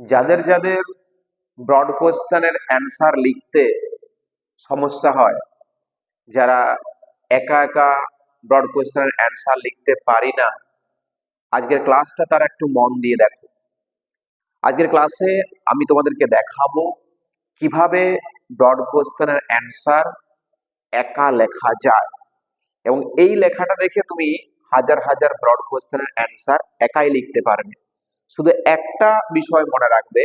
যাদের যাদের ব্রড কোশ্চেনের অ্যান্সার লিখতে সমস্যা হয়, যারা একা একা ব্রড কোশ্চেনের অ্যান্সার লিখতে পারি না, আজকের ক্লাসটা তারা একটু মন দিয়ে দেখো। আজকের ক্লাসে আমি তোমাদেরকে দেখাবো কীভাবে ব্রড কোশ্চেনের অ্যান্সার একা লেখা যায় এবং এই লেখাটা দেখে তুমি হাজার হাজার ব্রড কোশ্চেনের অ্যান্সার একাই লিখতে পারবে। শুধু একটা বিষয় মনে রাখবে,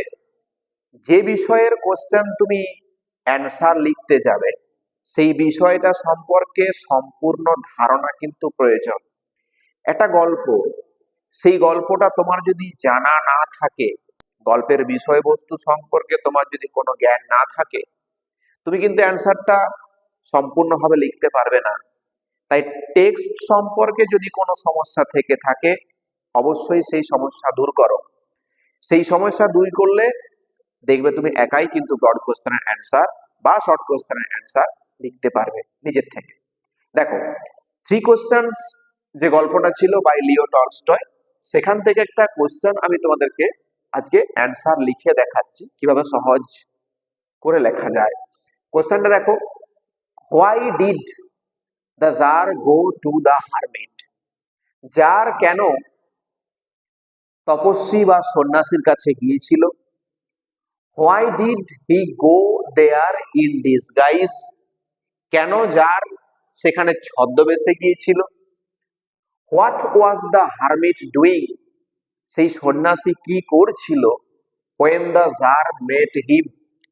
যে বিষয়ের কোশ্চেন তুমি অ্যান্সার লিখতে যাবে, সেই বিষয়টা সম্পর্কে সম্পূর্ণ ধারণা কিন্তু প্রয়োজন। একটা গল্প, সেই গল্পটা তোমার যদি জানা না থাকে, গল্পের বিষয়বস্তু সম্পর্কে তোমার যদি কোনো জ্ঞান না থাকে, তুমি কিন্তু অ্যান্সারটা সম্পূর্ণভাবে লিখতে পারবে না। তাই টেক্সট সম্পর্কে যদি কোনো সমস্যা থেকে থাকে অবশ্যই সেই সমস্যা দূর করো। সেই সমস্যা দূর করলে দেখবে তুমি একাই কিন্তু ব্রড কোশ্চেনের অ্যান্সার বা শর্ট কোয়েশ্চেনের অ্যান্সার লিখতে পারবে নিজের থেকে। দেখো থ্রি কোশ্চেন্স যে গল্পটা ছিল বাই লিও টলস্টয় সেখান থেকে একটা কোশ্চেন আমি তোমাদেরকে আজকে অ্যান্সার লিখে দেখাচ্ছি, কীভাবে সহজ করে লেখা যায়। কোশ্চেনটা দেখো why did the tsar go to the hermit যার কেন তপস্বী বা সন্ন্যাসীর কাছে গিয়েছিল। Why did he go there in disguise কেন যার সেখানে ছদ্মবেশে গিয়েছিল? What was the hermit doing সেই সন্ন্যাসী কি করছিল? When the tsar met him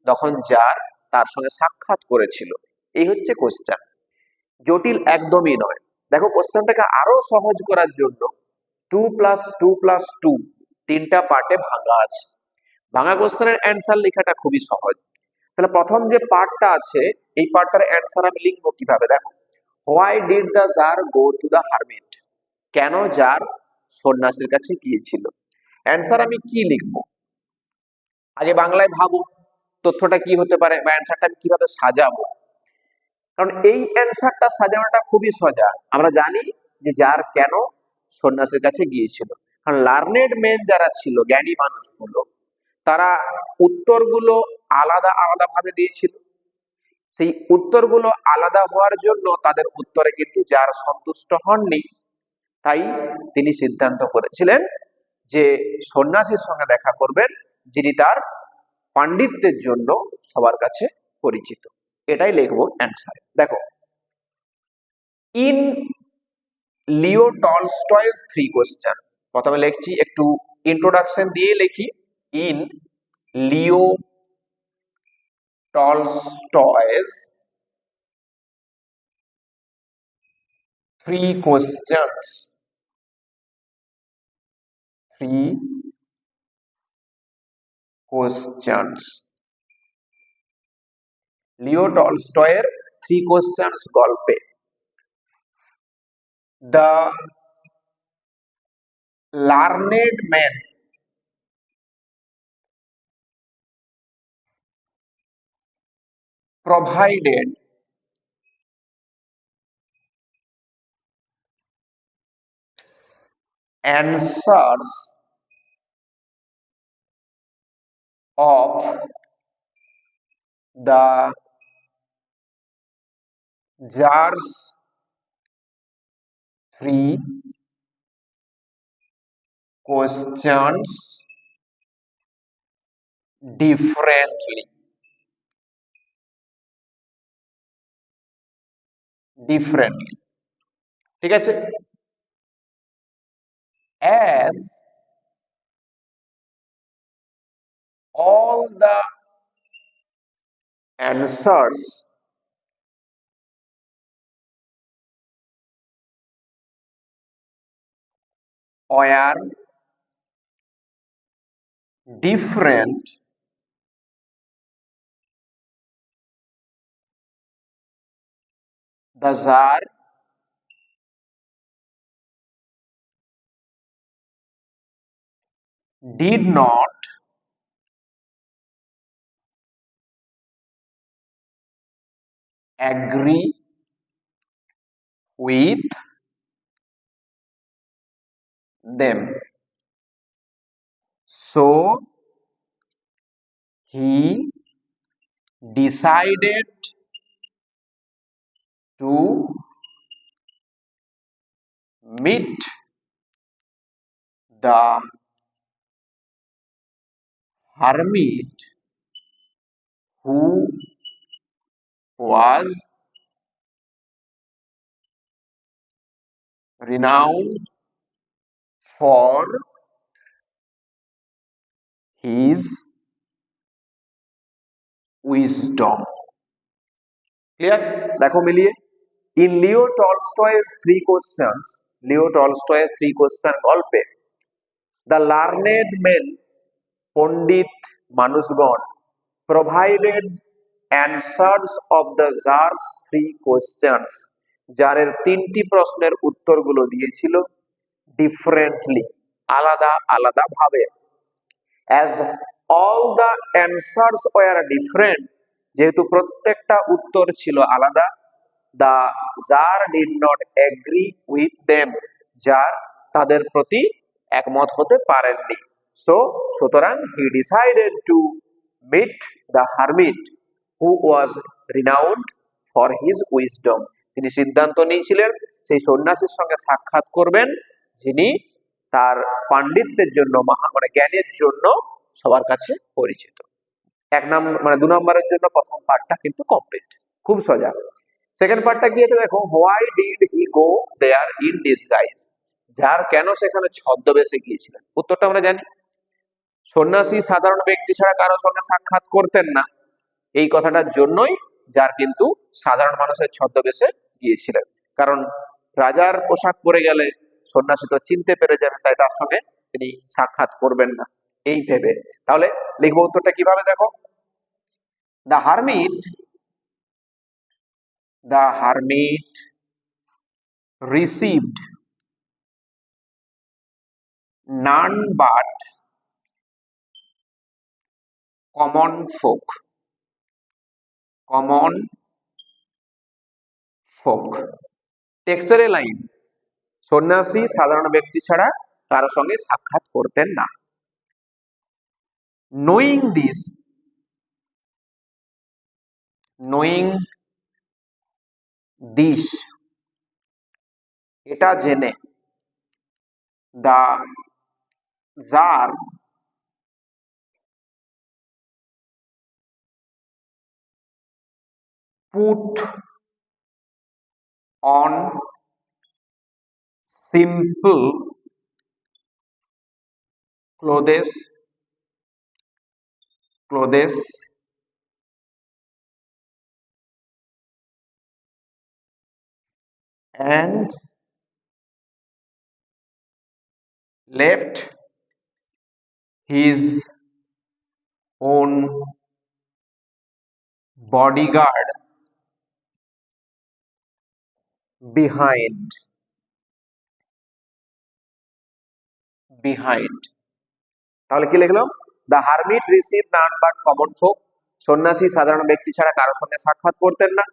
যখন যার তার সঙ্গে সাক্ষাৎ করেছিল। এই হচ্ছে কোশ্চেন জটিল একদমই নয়। দেখো কোশ্চেনটাকে আরও সহজ করার জন্য two plus two plus two তিনটা পার্টে ভাঙা আছে। ভাঙা কোশ্চেনের অ্যান্সার লেখাটা খুবই সহজ। তাহলে প্রথম যে পার্টটা আছে, এই পার্টটার অ্যান্সার আমি লিখব কীভাবে? দেখো why did the tsar go to the hermit কেন জার সন্ন্যাসীর কাছে গিয়েছিল? অ্যান্সার আমি কি লিখব? আগে বাংলায় ভাবো, তথ্যটা কি হতে পারে বা অ্যান্সারটা আমি কীভাবে সাজাবো? কারণ এই অ্যান্সারটা সাজানোটা খুবই সজা। আমরা জানি যে যার কেন সন্ন্যাসের কাছে গিয়েছিল। কারণ লার্নেড মেন যারা ছিল, জ্ঞানী মানুষগুলো, তারা উত্তরগুলো আলাদা আলাদা ভাবে দিয়েছিল। সেই উত্তরগুলো আলাদা হওয়ার জন্য তাদের উত্তরে কিন্তু যার সন্তুষ্ট হননি, তাই তিনি সিদ্ধান্ত করেছিলেন যে সন্ন্যাসীর সঙ্গে দেখা করবেন যিনি তার পাণ্ডিত্যের জন্য সবার কাছে পরিচিত। এটাই লিখব অ্যান্সার দেখো in Leo Tolstoy's three question প্রথমে লিখছি, একটু ইন্ট্রোডাকশন দিয়ে লিখি। In Leo Tolstoy's three questions three questions Leo টলস্টয়ের three questions গল্পে। the learned man. Provided answers of the jars three questions differently. Differently. ঠিক আছে? As all the answers were different those did not agree with them. So he decided to meet the hermit who was renowned for his wisdom. Clear দেখো মিলিয়ে in Leo টলস্টয়ের three questions Leo টলস্টয়ের three question গল্পে the learned men পণ্ডিত মানুষগণ provided answers of the tsar's three questions জারের তিনটি প্রশ্নের উত্তরগুলো দিয়েছিল। ডিফারেন্টলি আলাদা আলাদা ভাবে। As all the answers were different যেহেতু প্রত্যেকটা উত্তর ছিল আলাদা the tsar did not agree with them যার তাদের প্রতি একমত হতে পারেননি। সো সুতরাং he decided to meet the hermit who was renowned for his wisdom তিনি সিদ্ধান্ত নিয়েছিলেন, সেই সন্ন্যাসীর সঙ্গে সাক্ষাৎ করবেন যিনি তার পাণ্ডিত্যের জন্য, মহা মানে জ্ঞানের জন্য সবার কাছে পরিচিত। এক নম্বর মানে দু নম্বরের জন্য প্রথম পার্টটা কিন্তু কমপ্লিট খুব সোজা। সেকেন্ড পার্টটা আছে দেখো? Why did he go there in disguise যার কেন সেখানে ছদ্মবেশে গিয়েছিলেন? উত্তরটা আমরা জানি। সন্ন্যাসী সাধারণ ব্যক্তি ছাড়া কারও সঙ্গে সাক্ষাৎ করতেন না। এই কথাটার জন্যই যার কিন্তু সাধারণ মানুষের ছদ্মবেশে গিয়েছিলেন। কারণ রাজার পোশাক পরে গেলে সন্ন্যাসী তো চিনতে পেরে যাবে, তাই তার সঙ্গে তিনি সাক্ষাৎ করবেন না। এই ভেবে। তাহলে লিখব উত্তরটা কীভাবে দেখো? The hermit the hermit received none but common folk common folk টেক্সটের লাইন সন্ন্যাসী সাধারণ ব্যক্তি ছাড়া কারও সঙ্গে সাক্ষাৎ করতেন না। নোয়িং দিস নোয়িং দিস এটা জেনে the tsar put on simple clothes clothes and left his own bodyguard behind. Behind. তাহলে কি লিখলাম? The hermit receive none but common folk সন্ন্যাসী সাধারণ ব্যক্তি ছাড়া কারোর সঙ্গে সাক্ষাৎ করতেন না।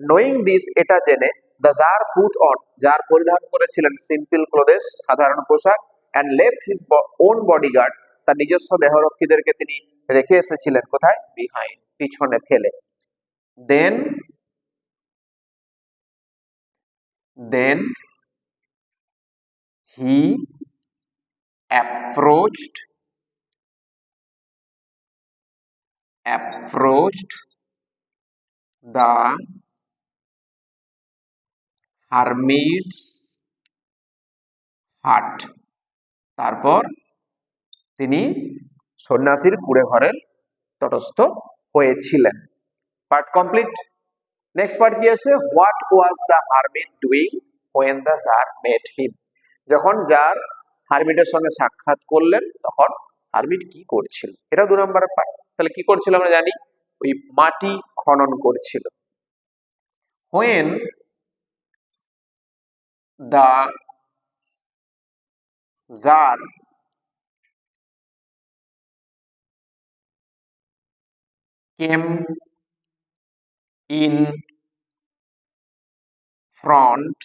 নোয়িং দিস এটা জেনে দ্য জার পুট অন যার পরিধান করেছিলেন সিম্পল ক্লোদেস সাধারণ পোশাক and left his own bodyguard তার নিজস্ব দেহরক্ষীদেরকে তিনি রেখে এসেছিলেন কোথায়? বিহাইন্ড পিছনে ফেলে। দেন দেন হি approached approached the hermit's hut তারপর তিনি সন্ন্যাসীর কুড়ে ঘরের তটস্থ হয়েছিলেন। পার্ট কমপ্লিট নেক্সট পার্ট কি আছে? What was the hermit doing when the tsar met him যখন যার হারমিটের সঙ্গে সাক্ষাৎ করলেন, তখন হারমিট কি করছিল? এটা দু নম্বরের পার্ট তাহলে কি করছিল আমরা জানি? ওই মাটি খনন করছিল। When the tsar came in front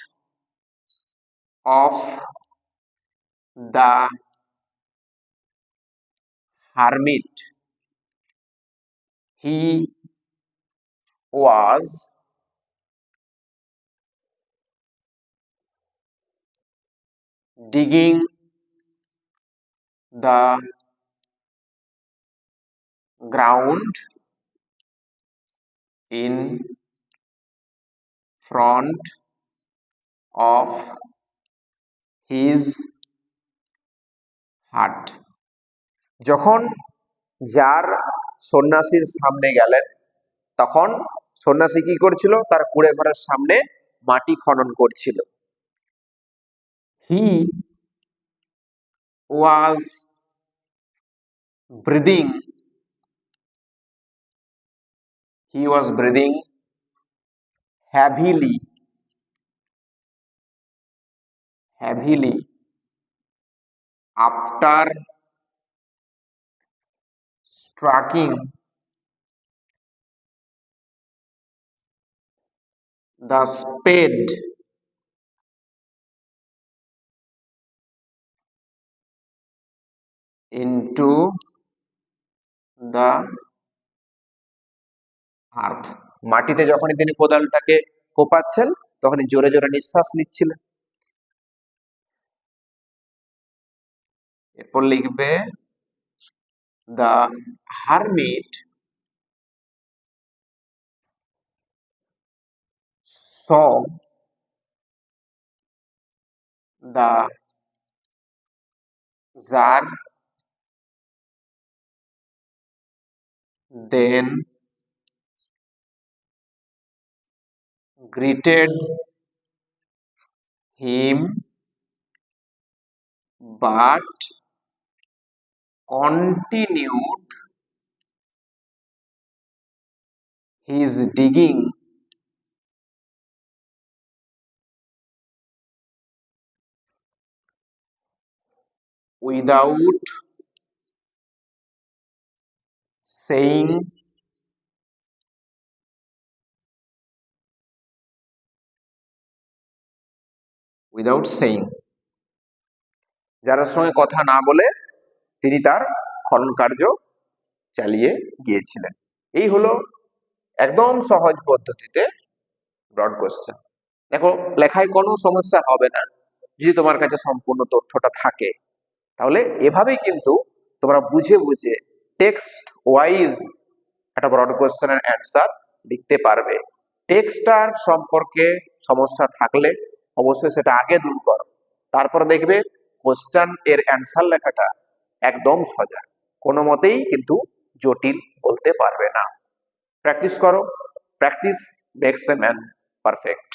of the hermit. He was digging the ground in front of his hut যখন যার সন্ন্যাসীর সামনে গেলেন, তখন সন্ন্যাসী কি করছিল? তার কুড়ে ঘরের সামনে মাটি খনন করছিল। He was breathing he was breathing heavily. Heavily. After striking, the spade into the earth মাটিতে যখনই তিনি কোদালটাকে কোপাচ্ছেন, তখনই জোরে জোরে নিঃশ্বাস নিচ্ছিলেন। এরপর লিখবে the hermit saw the tsar then greeted him but continued his digging without saying without saying যার সঙ্গে কথা না বলে তিনি তার খনন কার্য চালিয়ে গিয়েছিলেন। এই হলো একদম সহজ পদ্ধতিতে ব্রড কোশ্চেন দেখো, লেখায় কোনো সমস্যা হবে না। যদি তোমার কাছে সম্পূর্ণ তথ্যটা থাকে, তাহলে এভাবেই কিন্তু তোমরা বুঝে বুঝে টেক্সট ওয়াইজ একটা ব্রড কোশ্চেনের অ্যান্সার লিখতে পারবে। টেক্সটার সম্পর্কে সমস্যা থাকলে অবশ্যই সেটা আগে দূর করো। তারপর দেখবে কোশ্চেন এর অ্যান্সার লেখাটা একদম সজা কোনো মতেই কিন্তু জটিল বলতে পারবে না। প্র্যাকটিস করো। Practice makes a man perfect